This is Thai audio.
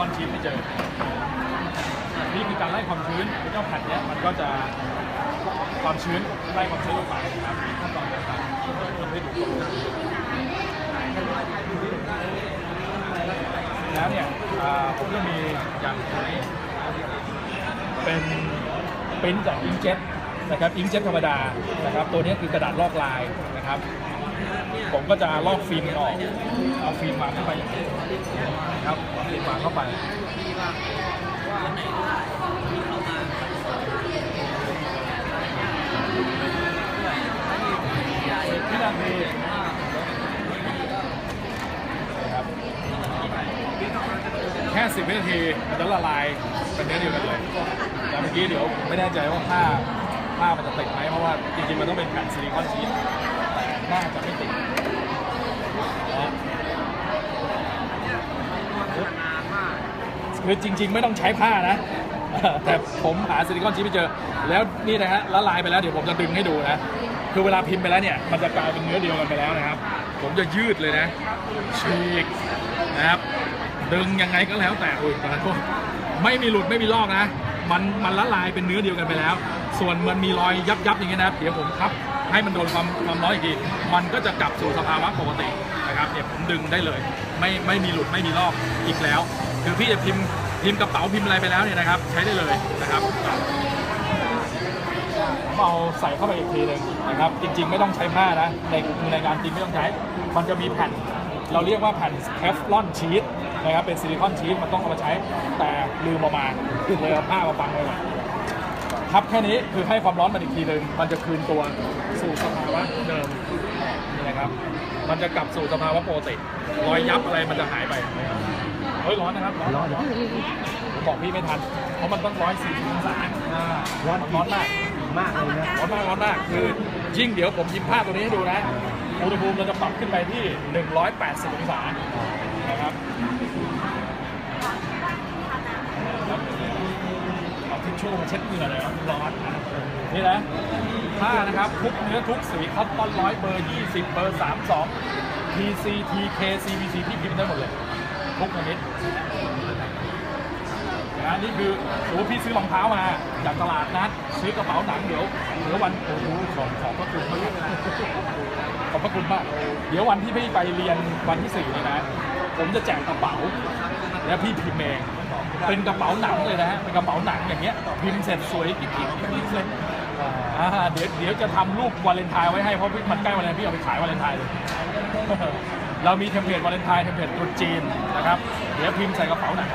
คอนชีสไม่เจอ นี่คือการไล่ความชื้นเจ้าแผ่นเนี้ยมันก็จะความชื้นไล่ความชื้นลงไปนะครับขั้นตอนต่างๆทำให้ถูกต้องแล้วเนี่ยผมก็มีอย่างนี้เป็นเปริ้นจากอิงเจ็ตนะครับอิงเจ็ตธรรมดานะครับ ตัวนี้คือกระดาษลอกลายนะครับ ผมก็จะลอกฟิล์มมันออกเอาฟิล์มวางเข้าไปอย่างนี้นะครับเอาฟิล์มวางเข้าไปสิบวินาทีนะครับแค่สิบวินาทีมันจะละลายเป็นเนื้อเดียวกันเลยแต่เมื่อกี้เดี๋ยวผมไม่แน่ใจว่าผ้าผ้ามันจะติดไหมเพราะว่าจริงๆมันต้องเป็นแผ่นซิลิคอนชีสแต่น่าจะไม่ติดนะ คือจริง ๆ ไม่ต้องใช้ผ้านะ แต่ผมหาซิลิคอนชีสไม่เจอ แล้วนี่นะฮะละลายไปแล้วเดี๋ยวผมจะดึงให้ดูนะ คือเวลาพิมพ์ไปแล้วเนี่ย มันจะกลายเป็นเนื้อเดียวกันไปแล้วนะครับ ผมจะยืดเลยนะฉีกนะครับ ดึงยังไงก็แล้วแต่โอ้ยขอโทษไม่มีหลุดไม่มีลอกนะ มันมันละลายเป็นเนื้อเดียวกันไปแล้ว ส่วนมันมีรอยยับยับๆอย่างเงี้ยนะเดี๋ยวผมพับให้มันโดนความความร้อนอีกที มันก็จะกลับสู่สภาวะปกตินะครับเนี่ยผมดึงได้เลย ไม่ไม่มีหลุดไม่มีลอกอีกแล้ว คือพี่จะพิมพ์พิมพ์กระเป๋าพิมพ์อะไรไปแล้วเนี่ยนะครับ ใช้ได้เลยนะครับผมเอาใส่เข้าไปอีกทีหนึ่งนะครับ จริง ๆ ไม่ต้องใช้ผ้านะในในการจริงไม่ต้องใช้ มันจะมีแผ่น เราเรียกว่าแผ่นเทฟลอนชีสนะครับเป็นซิลิคอนชีสมันต้องเอามาใช้ แต่ลืมเอามาเลยเอาผ้ามาบังไว้ก่อนทับแค่นี้คือให้ความร้อนมันอีกทีหนึ่งมันจะคืนตัวสู่สภาวะเดิมนี่นะครับ มันจะกลับสู่สภาวะปกติรอยยับอะไรมันจะหายไป ร้อนนะครับร้อนร้อนร้อนผมบอกพี่ไม่ทัน เพราะมันต้องร้อยสี่สิบองศาอ่าร้อนร้อนมากมากเลยนะร้อนมากร้อนมากคือยิ่งเดี๋ยวผมยิมภาพตัวนี้ให้ดูนะอุณหภูมิเราจะปรับขึ้นไปที่ 180 องศานะครับเอาทิชชู่มาเช็ดเหงื่อเลยครับร้อนนี่นะผ้านะครับทุกเนื้อทุกสีคอตตอนร้อยเบอร์ 20 เบอร์ 32 TC TK CBC ที่พิมพ์ได้หมดเลย ทุกนิดนะนี่คือสมมติพี่ซื้อรองเท้ามาจากตลาดนัดซื้อกระเป๋าหนังเดี๋ยวเดี๋ยววันโอ้โหของของพระคุณมากขอบพระคุณมาก เดี๋ยววันที่พี่ไปเรียนวันที่สี่นี่นะ ผมจะแจกกระเป๋า แล้วพี่พิมพ์เองเป็นกระเป๋าหนังเลยนะฮะเป็นกระเป๋าหนังอย่างเงี้ยพิมพ์เสร็จสวยกิ๊กกิ๊กกิ๊กเลยอ่าเดี๋ยวเดี๋ยวจะทำรูปวาเลนไทน์ไว้ให้เพราะมันใกล้วาเลนไทน์พี่เอาไปขายวาเลนไทน์เลย เรามีเทมเพลตวาเลนไทน์เทมเพลตตรุษจีนนะครับ เดี๋ยวพิมพ์ใส่กระเป๋าหนัง